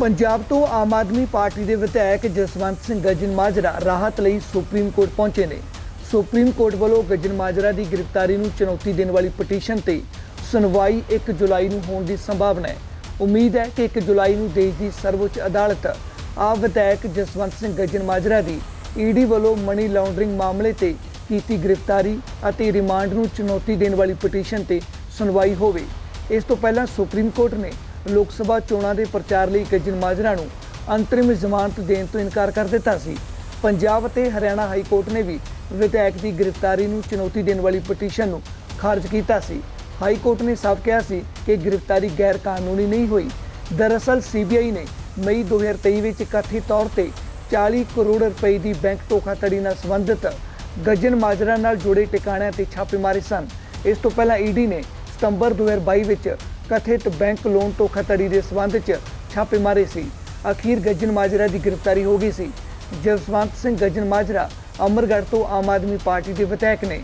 ਪੰਜਾਬ ਤੋਂ ਆਮ ਆਦਮੀ ਪਾਰਟੀ ਦੇ ਵਿਧਾਇਕ ਜਸਵੰਤ ਸਿੰਘ ਗੱਜਨ ਮਾਜਰਾ ਰਾਹਤ ਲਈ ਸੁਪਰੀਮ ਕੋਰਟ ਪਹੁੰਚੇ ਨੇ। ਸੁਪਰੀਮ ਕੋਰਟ ਵੱਲੋਂ ਗੱਜਨ ਮਾਜਰਾ ਦੀ ਗ੍ਰਿਫਤਾਰੀ ਨੂੰ ਚੁਣੌਤੀ ਦੇਣ ਵਾਲੀ ਪਟੀਸ਼ਨ ਤੇ ਸੁਣਵਾਈ 1 ਜੁਲਾਈ ਨੂੰ ਹੋਣ ਦੀ ਸੰਭਾਵਨਾ ਹੈ। ਉਮੀਦ ਹੈ ਕਿ 1 ਜੁਲਾਈ ਨੂੰ ਦੇਸ਼ ਦੀ ਸਰਵਉੱਚ ਅਦਾਲਤ ਆਪ ਵਿਧਾਇਕ ਜਸਵੰਤ ਸਿੰਘ ਗੱਜਨ ਮਾਜਰਾ ਦੀ ਈਡੀ ਵੱਲੋਂ ਮਨੀ ਲਾਉਂਡਰਿੰਗ ਮਾਮਲੇ ਤੇ ਕੀਤੀ ਗ੍ਰਿਫਤਾਰੀ ਅਤੇ ਰਿਮਾਂਡ ਨੂੰ ਚੁਣੌਤੀ ਦੇਣ ਵਾਲੀ ਪਟੀਸ਼ਨ ਤੇ ਸੁਣਵਾਈ ਹੋਵੇ। ਇਸ ਤੋਂ ਪਹਿਲਾਂ ਸੁਪਰੀਮ ਕੋਰਟ ਨੇ ਲੋਕ ਸਭਾ ਚੋਣਾਂ ਦੇ ਪ੍ਰਚਾਰ ਲਈ ਗੱਜਣ ਮਾਜਰਾ ਨੂੰ ਅੰਤਰਿਮ ਜ਼ਮਾਨਤ ਦੇਣ ਤੋਂ ਇਨਕਾਰ ਕਰ ਦਿੱਤਾ ਸੀ। ਪੰਜਾਬ ਅਤੇ ਹਰਿਆਣਾ ਹਾਈ ਕੋਰਟ ਨੇ ਵੀ ਵਿਧਾਇਕ ਦੀ ਗ੍ਰਿਫਤਾਰੀ ਨੂੰ ਚੁਣੌਤੀ ਦੇਣ ਵਾਲੀ ਪਟੀਸ਼ਨ ਨੂੰ ਖਾਰਜ ਕੀਤਾ ਸੀ। ਹਾਈ ਕੋਰਟ ਨੇ ਸਾਫ਼ ਕਿਹਾ ਸੀ ਕਿ ਗ੍ਰਿਫਤਾਰੀ ਗੈਰ ਕਾਨੂੰਨੀ ਨਹੀਂ ਹੋਈ। ਦਰਅਸਲ, ਸੀਬੀਆਈ ਨੇ ਮਈ 2023 ਵਿੱਚ ਕਥਿਤ ਤੌਰ ਤੇ 40 ਕਰੋੜ ਰੁਪਏ ਦੀ ਬੈਂਕ ਧੋਖਾਧੜੀ ਨਾਲ ਸੰਬੰਧਿਤ ਗੱਜਨ ਮਾਜਰਾ ਨਾਲ ਜੁੜੇ ਟਿਕਾਣਿਆਂ ਤੇ ਛਾਪੇਮਾਰੇ ਸਨ। ਇਸ ਤੋਂ ਪਹਿਲਾਂ ਈਡੀ ਨੇ ਸਤੰਬਰ 2022 ਵਿੱਚ ਕਥਿਤ ਬੈਂਕ ਲੋਨ ਤੋਂ ਧੋਖਾਧੜੀ ਦੇ ਸਬੰਧ 'ਚ ਛਾਪੇਮਾਰੀ ਸੀ। ਅਖੀਰ ਗੱਜਨ ਮਾਜਰਾ ਦੀ ਗ੍ਰਿਫਤਾਰੀ ਹੋ ਗਈ ਸੀ। ਜਸਵੰਤ ਸਿੰਘ ਗੱਜਨ ਮਾਜਰਾ, ਅਮਰਗੜ੍ਹ ਤੋਂ ਆਮ ਆਦਮੀ ਪਾਰਟੀ ਦੇ ਵਿਧਾਇਕ ਨੇ।